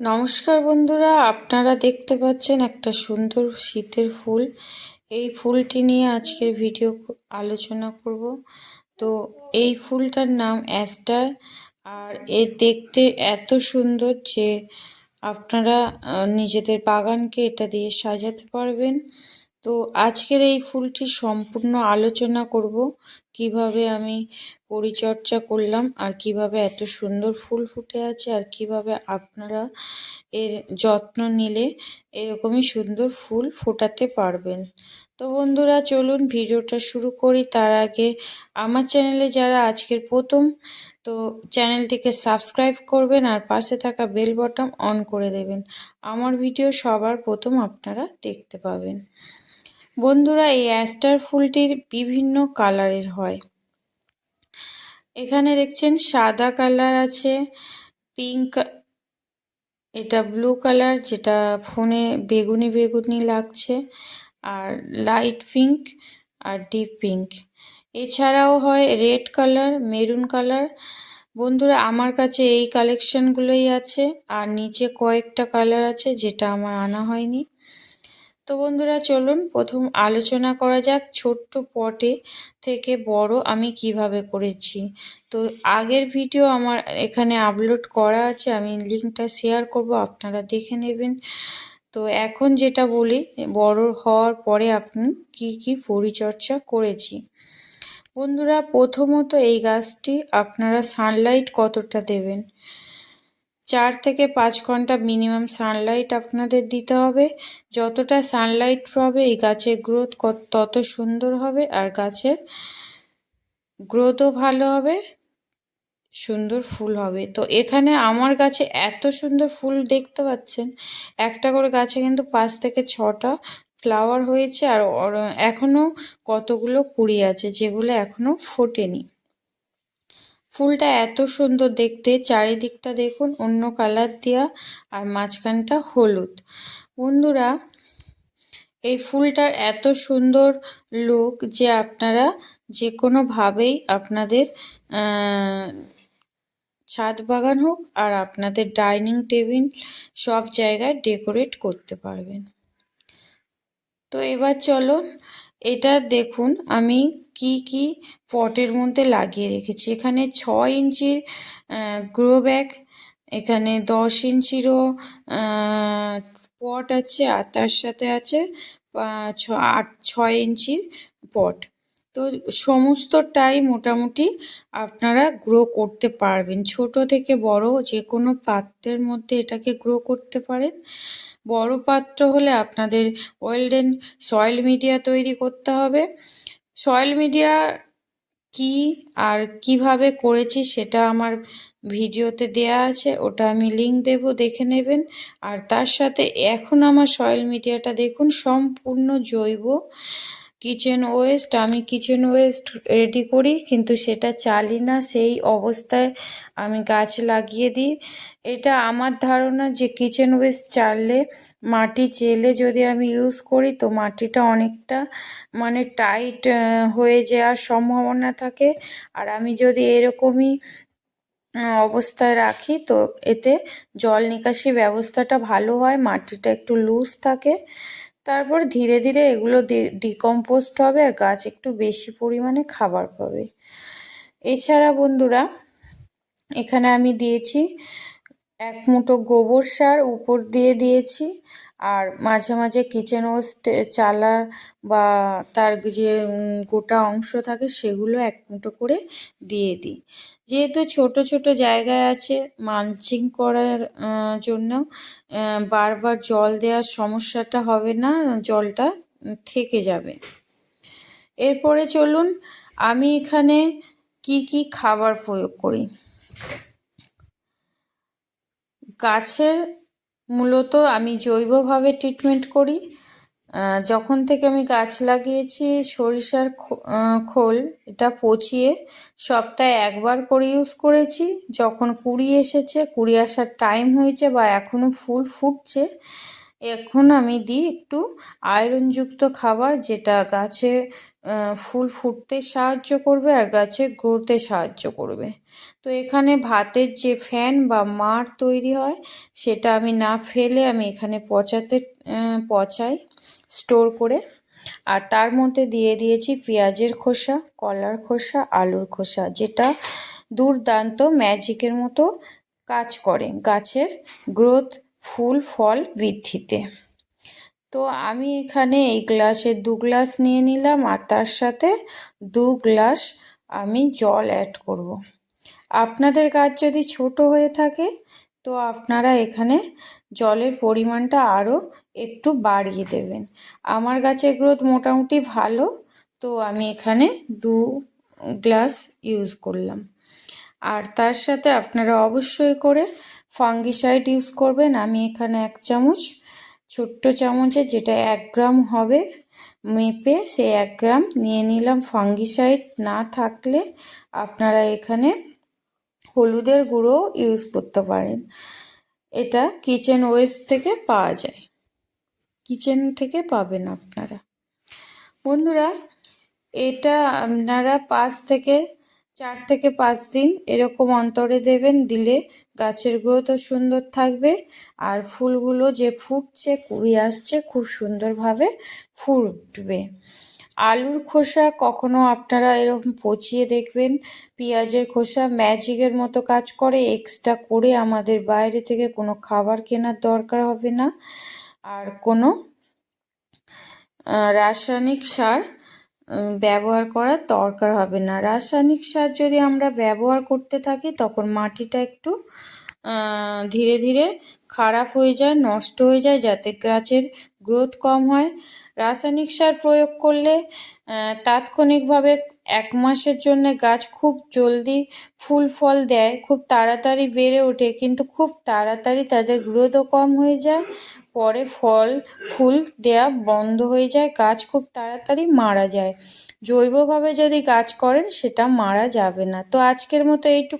নমস্কার বন্ধুরা, আপনারা দেখতে পাচ্ছেন একটা সুন্দর শীতের ফুল। এই ফুলটি নিয়ে আজকের ভিডিও আলোচনা করব। তো এই ফুলটার নাম অ্যাস্টার, আর এ দেখতে এত সুন্দর যে আপনারা নিজেদের বাগানকে এটা দিয়ে সাজাতে পারবেন। তো আজকের এই ফুলটি সম্পূর্ণ আলোচনা করব। কীভাবে আমি পরিচর্যা করলাম, আর কীভাবে এত সুন্দর ফুল ফুটে আছে, আর কীভাবে আপনারা এর যত্ন নিলে এরকমই সুন্দর ফুল ফোটাতে পারবেন। তো বন্ধুরা, চলুন ভিডিওটা শুরু করি। তার আগে আমার চ্যানেলে যারা আজকের প্রথম, তো চ্যানেলটিকে সাবস্ক্রাইব করবেন আর পাশে থাকা বেল বটন অন করে দেবেন। আমার ভিডিও সবার প্রথম আপনারা দেখতে পাবেন। বন্ধুরা, এই অ্যাস্টার ফুলটির বিভিন্ন কালারের হয়। এখানে দেখছেন সাদা কালার আছে, পিঙ্ক, এটা ব্লু কালার যেটা ফোনে বেগুনি বেগুনি লাগছে, আর লাইট পিঙ্ক আর ডিপ পিঙ্ক। এছাড়াও হয় রেড কালার, মেরুন কালার। বন্ধুরা, আমার কাছে এই কালেকশানগুলোই আছে, আর নিচে কয়েকটা কালার আছে যেটা আমার আনা হয়নি। তো বন্ধুরা, চলুন প্রথম আলোচনা করা যাক ছোট্ট পটে থেকে বড় আমি কীভাবে করেছি। তো আগের ভিডিও আমার এখানে আপলোড করা আছে, আমি লিঙ্কটা শেয়ার করব, আপনারা দেখে নেবেন। তো এখন যেটা বলি, বড় হওয়ার পরে আপনি কি কি পরিচর্যা করেছি। বন্ধুরা, প্রথমত এই গাছটি আপনারা সানলাইট কতটা দেবেন? চার থেকে পাঁচ ঘণ্টা মিনিমাম সানলাইট আপনাদের দিতে হবে। যতটা সানলাইট পাবে, এই গাছের গ্রোথ তত সুন্দর হবে আর গাছের গ্রোথও ভালো হবে, সুন্দর ফুল হবে। তো এখানে আমার গাছে এত সুন্দর ফুল দেখতে পাচ্ছেন। একটা করে গাছে কিন্তু পাঁচ থেকে ছটা ফ্লাওয়ার হয়েছে আর এখনও কতগুলো কুড়ি আছে যেগুলো এখনও ফোটেনি। ফুলটা এত সুন্দর দেখতে। চারিদিকটা দেখুন, অন্য কালার দেওয়া আর মাঝখানটা হলুদ। বন্ধুরা, এই ফুলটার এত সুন্দর লুক যে আপনারা যে কোনোভাবেই আপনাদের ছাদ বাগান হোক আর আপনাদের ডাইনিং টেবিল সব জায়গায় ডেকোরেট করতে পারবেন। তো এবার চলো এটা দেখুন, আমি কি কি পটের মধ্যে লাগিয়ে রেখেছি। এখানে ছ ইঞ্চির গ্রো ব্যাগ এখানে দশ ইঞ্চিরও পট আছে, আর তার সাথে আছে ছ, আট, ছয় ইঞ্চির পট তো সমস্তটাই মোটামুটি আপনারা গ্রো করতে পারবেন। ছোট থেকে বড় যে কোনো পাত্রের মধ্যে এটাকে গ্রো করতে পারেন। বড় পাত্র হলে আপনাদের ওয়েলডেন সয়েল মিডিয়া তৈরি করতে হবে। সয়েল মিডিয়া কি আর কীভাবে করেছি সেটা আমার ভিডিওতে দেয়া আছে, ওটা আমি লিঙ্ক দেব, দেখে নেবেন। আর তার সাথে এখন আমার সয়েল মিডিয়াটা দেখুন, সম্পূর্ণ জৈব। কিচেন ওয়েস্ট আমি কিচেন ওয়েস্ট রেডি করি, কিন্তু সেটা চালি না, সেই অবস্থায় আমি গাছ লাগিয়ে দিই। এটা আমার ধারণা যে কিচেন ওয়েস্ট চাললে মাটি চেলে যদি আমি ইউজ করি, তো মাটিটা অনেকটা মানে টাইট হয়ে যাওয়ার সম্ভাবনা থাকে। আর আমি যদি এরকমই অবস্থায় রাখি, তো এতে জল নিকাশি ব্যবস্থাটা ভালো হয়, মাটিটা একটু লুজ থাকে। তারপর ধীরে ধীরে এগুলো ডিকম্পোস্ট হবে আর গাছ একটু বেশি পরিমাণে খাবার পাবে। এছাড়া বন্ধুরা, এখানে আমি দিয়েছি এক মুঠো গোবর সার, উপর দিয়ে দিয়েছি। আর মাঝে মাঝে কিচেন ওয়েস্ট চালা বা তার যে গোটা অংশ থাকে সেগুলো এক মুঠো করে দিয়ে দিই। যেহেতু ছোট ছোট জায়গায় আছে মালচিং করার জন্য বারবার জল দেওয়ার সমস্যাটা হবে না, জলটা থেকে যাবে। এরপরে চলুন, আমি এখানে কি কি খাবার প্রয়োগ করি? গাছের মূলত আমি জৈবভাবে ট্রিটমেন্ট করি। যখন থেকে আমি গাছ লাগিয়েছি, সরিষার খোল এটা পচিয়ে সপ্তাহে একবার করে ইউজ করেছি। যখন কুড়ি এসেছে, কুড়ি আসার টাইম হয়েছে বা এখনও ফুল ফুটছে, এখন আমি দিই একটু আয়রনযুক্ত খাবার যেটা গাছে ফুল ফুটতে সাহায্য করবে আর গাছে গ্রোথে সাহায্য করবে। তো এখানে ভাতের যে ফ্যান বা মাড় তৈরি হয়, সেটা আমি না ফেলে আমি এখানে পচাতে পচাই, স্টোর করে। আর তার মধ্যে দিয়ে দিয়েছি পেঁয়াজের খোসা, কলার খোসা, আলুর খোসা, যেটা দুর্দান্ত ম্যাজিকের মতো কাজ করে গাছের গ্রোথ, ফুল, ফল বৃদ্ধিতে। তো আমি এখানে এই গ্লাসে দু গ্লাস নিয়ে নিলাম আর তার সাথে দু গ্লাস আমি জল অ্যাড করব। আপনাদের গাছ যদি ছোট হয়ে থাকে, তো আপনারা এখানে জলের পরিমাণটা আরও একটু বাড়িয়ে দেবেন। আমার গাছের গ্রোথ মোটামুটি ভালো, তো আমি এখানে দু গ্লাস ইউজ করলাম। আর তার সাথে আপনারা অবশ্যই করে ফাঙ্গিসাইড ইউজ করবেন। আমি এখানে এক চামচ ছোট্ট চামচে যেটা এক গ্রাম হবে, মেপে সেই এক গ্রাম নিয়ে নিলাম ফাঙ্গিসাইড। না থাকলে আপনারা এখানে হলুদের গুঁড়ো ইউজ করতে পারেন। এটা কিচেন ওয়েস্ট থেকে পাওয়া যায়। কিচেন থেকে পাবেন আপনারা। বন্ধুরা, এটা আপনারা পাঁচ থেকে চার থেকে পাঁচ দিন এরকম অন্তরে দেবেন, দিলে গাছের গ্রোথও সুন্দর থাকবে। আর ফুলগুলো যে ফুটছে কুড়ি আসছে, খুব সুন্দরভাবে ফুটবে। আলুর খোসা কখনো আপনারা এরকম পচিয়ে দেখবেন, পেঁয়াজের খোসা ম্যাজিকের মতো কাজ করে এক্সট্রা করে আমাদের বাইরে থেকে কোনো খাবার কেনার দরকার হবে না। আর কোনো রাসায়নিক সার ব্যবহার করার দরকার হবে না। রাসায়নিক সার যদি আমরা ব্যবহার করতে থাকি, তখন মাটিটা একটু ধীরে ধীরে খারাপ হয়ে যায়, নষ্ট হয়ে যায় যাতে গাছের গ্রোথ কম হয়। রাসায়নিক সার প্রয়োগ করলে তাৎক্ষণিকভাবে এক মাসের জন্য গাছ খুব জলদি ফুল ফল দেয়, খুব তাড়াতাড়ি বেড়ে ওঠে, কিন্তু খুব তাড়াতাড়ি তাদের গ্রোথও কম হয়ে যায়। পরে ফল, ফুল দেয়া বন্ধ হয়ে যায়, গাছ খুব তাড়াতাড়ি মারা যায়। জৈবভাবে যদি গাছ করেন, সেটা মারা যাবে না। তো আজকের মতো এইটুকু।